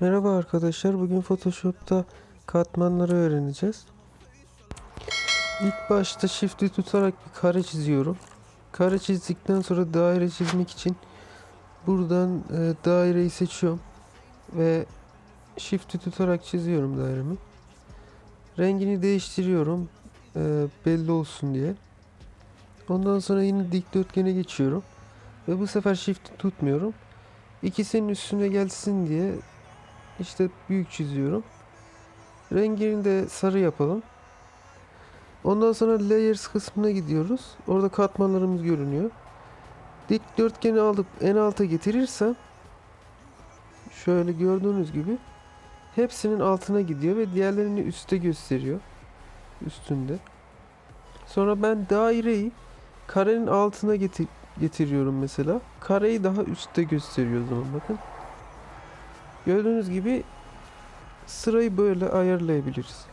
Merhaba arkadaşlar. Bugün Photoshop'ta katmanları öğreneceğiz. İlk başta Shift'i tutarak bir kare çiziyorum. Kare çizdikten sonra daire çizmek için buradan e, daireyi seçiyorum ve Shift'i tutarak çiziyorum dairemi. Rengini değiştiriyorum e, belli olsun diye. Ondan sonra yine dikdörtgene geçiyorum ve bu sefer Shift'i tutmuyorum. İkisinin üstüne gelsin diye işte büyük çiziyorum. Rengini de sarı yapalım. Ondan sonra layers kısmına gidiyoruz. Orada katmanlarımız görünüyor. Dikdörtgeni alıp en alta getirirsem şöyle gördüğünüz gibi hepsinin altına gidiyor ve diğerlerini üste gösteriyor. Üstünde. Sonra ben daireyi karenin altına getir getiriyorum mesela. Kareyi daha üstte gösteriyor o zaman bakın. Gördüğünüz gibi sırayı böyle ayarlayabiliriz.